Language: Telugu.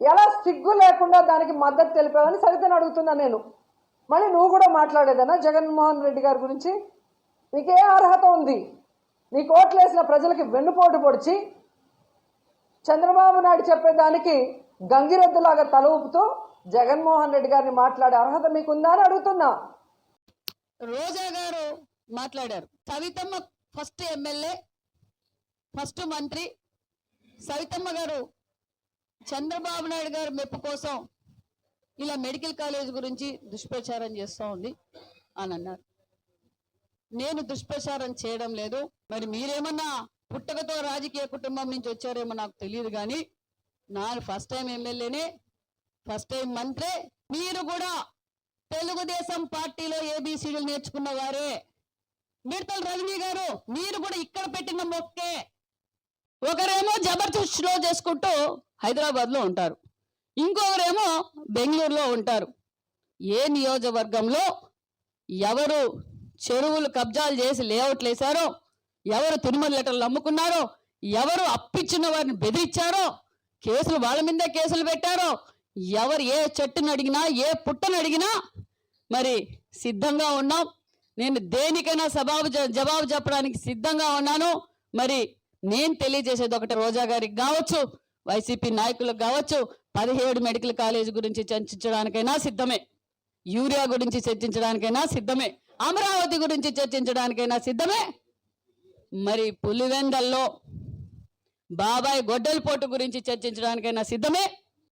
ఎలా సిగ్గు లేకుండా దానికి మద్దతు తెలిపావని సరితను అడుగుతున్నా నేను. మళ్ళీ నువ్వు కూడా మాట్లాడేదనా? జగన్మోహన్ రెడ్డి గారి గురించి? నీకే అర్హత ఉంది. నీకు వేసిన ప్రజలకి వెన్నుపోటు పొడిచి చంద్రబాబు నాయుడు చెప్పేదానికి గంగిరెద్దులాగా తల ఊపుతూ జగన్మోహన్ రెడ్డి గారిని మాట్లాడే అర్హత మీకుందా అని అడుగుతున్నా. రోజా గారు మాట్లాడారు. సవితమ్మ ఫస్ట్ ఎమ్మెల్యే ఫస్ట్ మంత్రి. సవితమ్మ గారు చంద్రబాబు నాయుడు గారు మెప్పు కోసం ఇలా మెడికల్ కాలేజ్ గురించి దుష్ప్రచారం చేస్తూ ఉంది అని అన్నారు. నేను దుష్ప్రచారం చేయడం లేదు. మరి మీరేమన్నా పుట్టకతో రాజకీయ కుటుంబం నుంచి వచ్చారేమో నాకు తెలియదు కానీ నా ఫస్ట్ టైం ఎమ్మెల్యేనే ఫస్ట్ టైం మంత్రే. మీరు కూడా తెలుగుదేశం పార్టీలో ఏబీసీలు నేర్చుకున్న వారే మిడతల రజనీ గారు మీరు కూడా ఇక్కడ పెట్టిన మొక్కే. ఒకరేమో జబర్దస్త్ షో చేసుకుంటూ హైదరాబాద్లో ఉంటారు. ఇంకొకరేమో బెంగళూరులో ఉంటారు. ఏ నియోజకవర్గంలో ఎవరు చెరువులు కబ్జాలు చేసి లేఅవుట్లు వేశారో ఎవరు తిరుమల లెటర్లు అమ్ముకున్నారో ఎవరు అప్పిచ్చిన వారిని బెదిరించారో కేసులు వాళ్ళ మీదే కేసులు పెట్టారో ఎవరు ఏ చెట్టును అడిగినా ఏ పుట్టను అడిగినా మరి సిద్ధంగా ఉన్నాం. నేను దేనికైనా సబాబు జ- జవాబు చెప్పడానికి సిద్ధంగా ఉన్నాను. మరి నేను తెలియజేసేది ఒకటి రోజా గారికి కావచ్చు వైసీపీ నాయకులకు కావచ్చు పదిహేడు మెడికల్ కాలేజ్ గురించి చర్చించడానికైనా సిద్ధమే. యూరియా గురించి చర్చించడానికైనా సిద్ధమే. అమరావతి గురించి చర్చించడానికైనా సిద్ధమే. మరి పులివెందల్లో బాబాయ్ గొడ్డలపోటు గురించి చర్చించడానికైనా సిద్ధమే.